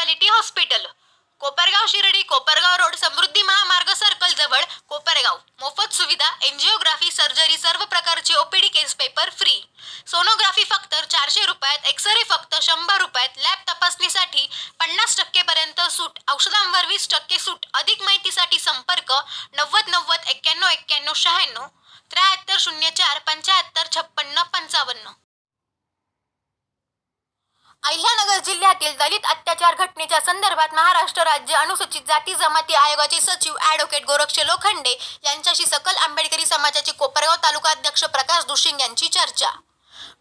Speciality hospital Kopargaon Shirdi Kopargaon road Samruddhi Mahamarg circle जवळ कोपरगाव. मोफत सुविधा एन्जिओग्राफी सर्जरी सर्व प्रकारची OPD case paper free sonography फक्त चारशे रुपयात एक्सरे फक्त शंभर रुपयात. लॅब तपासणीसाठी पन्नास टक्के पर्यंत सूट औषधांवर वीस टक्के सूट. अधिक माहितीसाठी संपर्क नव्वद नव्वद एक्क्याण्णव एक्क्याण्णव शहाण्णव त्र्याहत्तर शून्य चार पंच्याहत्तर छप्पन्न पंचावन्न. अहिल्यानगर जिल्ह्यातील दलित अत्याचार घटनेच्या संदर्भात महाराष्ट्र राज्य अनुसूचित जाती जमाती आयोगाचे सचिव ॲडव्होकेट गोरक्ष लोखंडे यांच्याशी सकल आंबेडकरी समाजाचे कोपरगाव तालुका अध्यक्ष प्रकाश दुशिंग यांची चर्चा.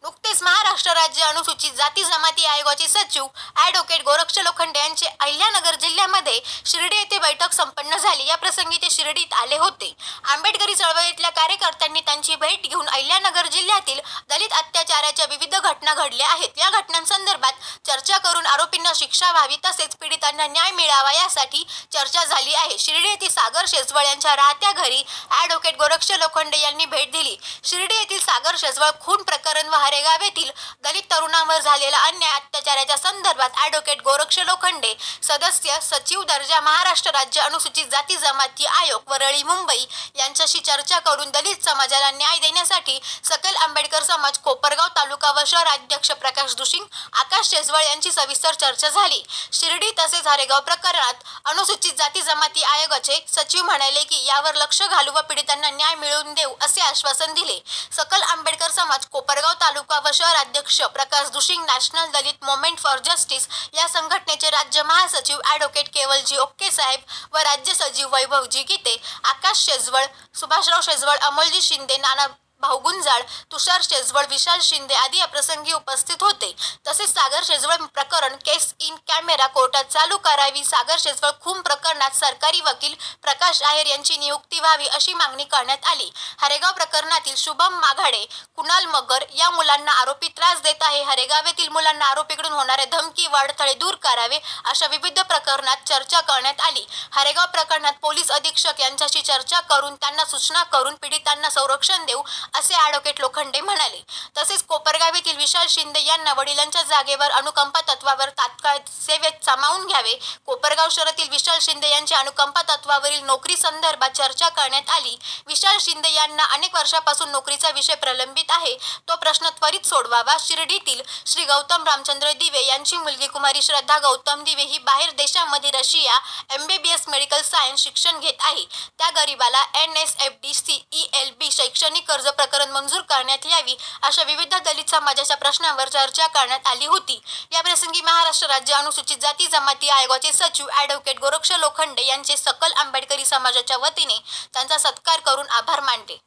नुकतेच महाराष्ट्र राज्य अनुसूचित जाती जमाती आयोगाचे सचिव ॲडव्होकेट गोरक्ष लोखंडे यांचे अहिल्यानगर जिल्ह्यामध्ये शिर्डी येथे बैठक संपन्न झाली. या प्रसंगी ते शिर्डीत आले होते. आंबेडकरी चळवळीतल्या कार्यकर्त्यांनी त्यांची भेट घेऊन अहिल्यानगर जिल्ह्यातील दलित अत्याचाराच्या विविध घटना घडल्या आहेत. या घटनांसंदर्भात instead चर्चा करून आरोपींना शिक्षा व्हावी तसेच पीडितांना न्याय मिळावा यासाठी चर्चा झाली आहे. शिर्डी येथील सागर शेजवळ यांच्या राहत्या घरी ॲडव्होकेट गोरक्ष लोखंडे यांनी भेट दिली. शिर्डी येथील सागर शेजवळ खून प्रकरण व हरेगाव येथील दलित तरुणांवर झालेला अन्याय अत्याचाराच्या संदर्भात ॲडव्होकेट गोरक्ष लोखंडे सदस्य सचिव दर्जा महाराष्ट्र राज्य अनुसूचित जाती जमाती आयोग वरळी मुंबई यांच्याशी चर्चा करून दलित समाजाला न्याय देण्यासाठी सकल आंबेडकर समाज कोपरगाव तालुका व शहर अध्यक्ष प्रकाश दुशिंग आकाश शेजवळ यांची सविस्तर चर्चा झाली. शिर्डी तसेच हरेगाव प्रकरणात अनुसूचित जाती जमाती आयोगाचे सचिव म्हणाले की यावर लक्ष घालू व पीडितांना न्याय मिळवून देऊ असे आश्वासन दिले. सकल आंबेडकर समाज कोपरगाव तालुका व शहर अध्यक्ष Prakash Dushing national Dalit moment for justice या संघटनेचे राज्य महासचिव ॲडव्होकेट केवलजी ओक्के साहेब व राज्य सचिव वैभवजी गीते आकाश शेजवळ सुभाषराव शेजवळ अमोलजी शिंदे नाना भाऊ गुंजाळ तुषार शेजवळ विशाल शिंदे आदी या प्रसंगी उपस्थित होते. सागर शेजवळ प्रकरण केस इन कॅमेरा कोर्टात चालू करावी. सागर शेजवळ खून प्रकरणात सरकारी वकील प्रकाश आहेर यांची नियुक्ती व्हावी अशी मागणी करण्यात आली. हरेगाव प्रकरणातील शुभम माघाडे कुणाल मगर या मुलांना आरोपी त्रास देत आहे. हरेगाव येथील मुलांना आरोपीकडून होणारे धमकी वाढथळे दूर करावे अशा विविध प्रकरणात चर्चा करण्यात आली. हरेगाव प्रकरणात पोलीस अधीक्षक यांच्याशी चर्चा करून त्यांना सूचना करून पीडितांना संरक्षण देऊ असे ॲडव्होकेट लोखंडे म्हणाले. तसेच कोपरगाव येथील विशाल शिंदे यांना वडिलांच्या जागेवर अनुकंपा तत्वावर तात्काळ सेवेत सामावून घ्यावे. कोपरगाव शहरातील विशाल शिंदे यांच्या अनुकंपा तत्वावरील नोकरी संदर्भात चर्चा करण्यात आली. विशाल शिंदे यांना अनेक वर्षापासून नोकरीचा विषय प्रलंबित आहे. तो प्रश्न त्वरित सोडवावा शिर्डीतील श्री गौतम रामचंद्र दिवे यांची मुलगी कुमारी श्रद्धा गौतम दिवे ही बाहेर देशामध्ये रशिया एमबीबीएस मेडिकल सायन्स शिक्षण घेत आहे. त्या गरीबाला N S F D C E L B शैक्षणिक कर्ज प्रकरण मंजूर करण्यात यावी अशा विविध दलित समाजाच्या प्रश्नांवर चर्चा करण्यात आली होती. या प्रसंगी महाराष्ट्र राज्य अनुसूचित जाती जमाती आयोगाचे सचिव ॲडव्होकेट गोरक्ष लोखंडे यांचे सकल आंबेडकरी समाजाच्या वतीने त्यांचा सत्कार करून आभार मानले.